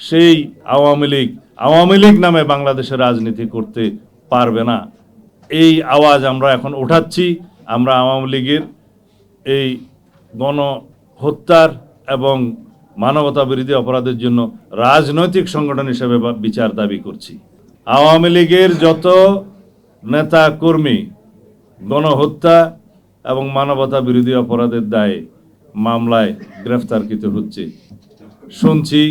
সেই আওয়ামী লীগ আওয়ামী লীগ নামে বাংলাদেশে রাজনীতি করতে পারবে না। এই আওয়াজ আমরা এখন উঠাচ্ছি আমরা আওয়ামী লীগের এই গণহত্যার এবং মানবতা বিরোধী অপরাধের জন্য রাজনৈতিক সংগঠন হিসেবে বিচার দাবি করছি। আওয়ামী লীগের যত নেতা কর্মী গণহত্যা এবং মানবতা বিরোধী অপরাধের দায়ে মামলায় গ্রেফতারকৃত হচ্ছে। শুনছি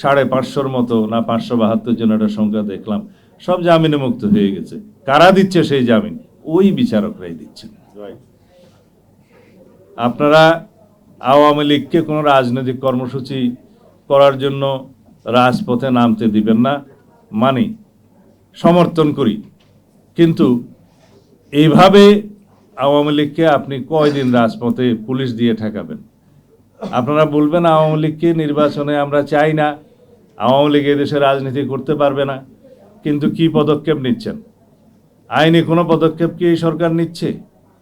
সাড়ে পাঁচশোর মতো না পাঁচশো বাহাত্তর জন একটা সংখ্যা দেখলাম, সব জামিনে মুক্ত হয়ে গেছে। কারা দিচ্ছে সেই জামিন? ওই বিচারকরাই দিচ্ছেন। আপনারা আওয়ামী লীগকে কোনো রাজনৈতিক কর্মসূচি করার জন্য রাজপথে নামতে দিবেন না, মানি, সমর্থন করি। কিন্তু এইভাবে আওয়ামী লীগকে আপনি কয়দিন রাজপথে পুলিশ দিয়ে ঠেকাবেন? আপনারা বলবেন আওয়ামী লীগকে নির্বাচনে আমরা চাই না আওয়ামী লীগ এদেশে রাজনীতি করতে পারবে না, কিন্তু কি পদক্ষেপ নিচ্ছেন? আইনি কোনো পদক্ষেপ কি এই সরকার নিচ্ছে?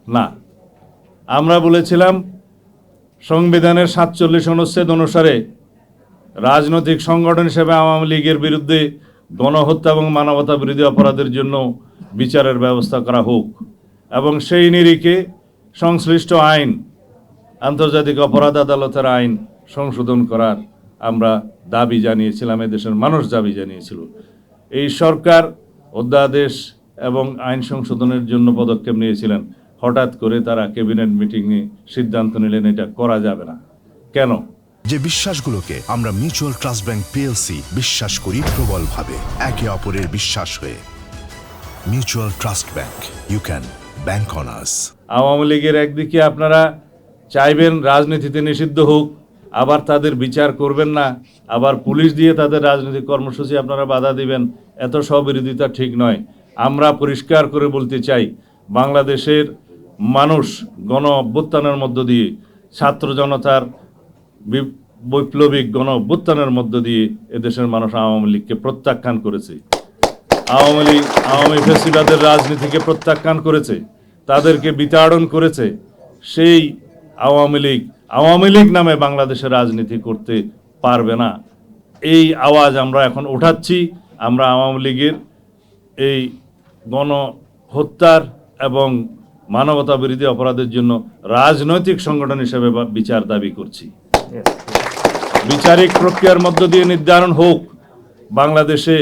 না। আমরা বলেছিলাম, সংবিধানের সাতচল্লিশ অনুচ্ছেদ অনুসারে রাজনৈতিক সংগঠন হিসেবে আওয়ামী লীগের বিরুদ্ধে গণহত্যা এবং মানবতা বিরোধী অপরাধের জন্য বিচারের ব্যবস্থা করা হোক এবং সেই নিরিখে সংশ্লিষ্ট আইন, আন্তর্জাতিক অপরাধ আদালতের আইন সংশোধন করার আমরা দাবি জানিয়েছিলাম এদেশের মানুষ দাবি জানিয়েছিল। এই সরকার অধ্যাদেশ এবং আইন সংশোধনের জন্য পদক্ষেপ নিয়েছিলেন। হঠাৎ করে তারা ক্যাবিনেট মিটিংয়ে সিদ্ধান্ত নিলেন এটা করা যাবে না। কেন? যে বিশ্বাসগুলোকে আমরা মিউচুয়াল ট্রাস্ট ব্যাংক পিএলসি বিশ্বাস করি প্রবলভাবে একে অপরের বিশ্বাস হয়ে। Mutual trust bank you can bank on us Awami লীগের একদিকে আপনারা চাইবেন রাজনীতিতে নিষিদ্ধ হোক আবার তাদের বিচার করবেন না, আবার পুলিশ দিয়ে তাদের রাজনৈতিক কর্মসূচি আপনারা বাধা দিবেন, এত স্ববিরোধিতা ঠিক নয়। আমরা পরিষ্কার করে বলতে চাই, বাংলাদেশের মানুষ গণ অভ্যুত্থানের মধ্য দিয়ে, ছাত্র জনতার বৈপ্লবিক গণ অভ্যুত্থানের মধ্য দিয়ে এদেশের মানুষ আওয়ামী লীগকে প্রত্যাখ্যান করেছে। আওয়ামী লীগ, আওয়ামী ফেসিবাদের রাজনীতিকে প্রত্যাখ্যান করেছে, তাদেরকে বিতাড়ন করেছে, সেই আওয়ামী লীগ আওয়ামী লীগ নামে বাংলাদেশে রাজনীতি করতে পারবে না। এই আওয়াজ আমরা এখন ওঠাচ্ছি আমরা আওয়ামী লীগের এই গণহত্যার এবং মানবতা বিরোধী অপরাধের জন্য রাজনৈতিক সংগঠন হিসেবে বিচার দাবি করছি। বিচারিক প্রক্রিয়ার মধ্য দিয়ে নির্ধারণ হোক, বাংলাদেশে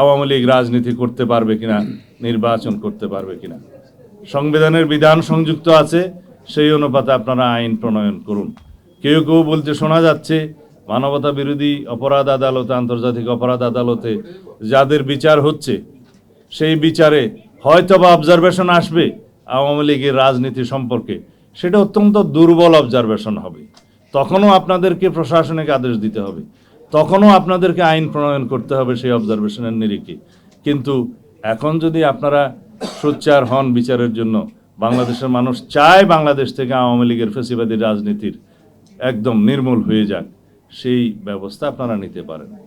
আওয়ামী লীগ রাজনীতি করতে পারবে কিনা, নির্বাচন করতে পারবে কিনা। সংবিধানের বিধান সংযুক্ত আছে। সেই অনুপাতে আপনারা আইন প্রণয়ন করুন। কেউ কেউ বলতে শোনা যাচ্ছে, মানবতা বিরোধী অপরাধ আদালতে, আন্তর্জাতিক অপরাধ আদালতে যাদের বিচার হচ্ছে, সেই বিচারে হয়তো বা অবজারভেশন আসবে আওয়ামী লীগের রাজনীতি সম্পর্কে। সেটা অত্যন্ত দুর্বল অবজারভেশন হবে। তখনও আপনাদেরকে প্রশাসনিক আদেশ দিতে হবে। তখনও আপনাদেরকে আইন প্রণয়ন করতে হবে সেই অবজারভেশনের নিরিখে। কিন্তু এখন যদি আপনারা সোচ্চার হন বিচারের জন্য বাংলাদেশের মানুষ চায় বাংলাদেশ থেকে আওয়ামী লীগের ফেসিবাদী রাজনীতির একদম নির্মূল হয়ে যাক। সেই ব্যবস্থা আপনারা নিতে পারেন।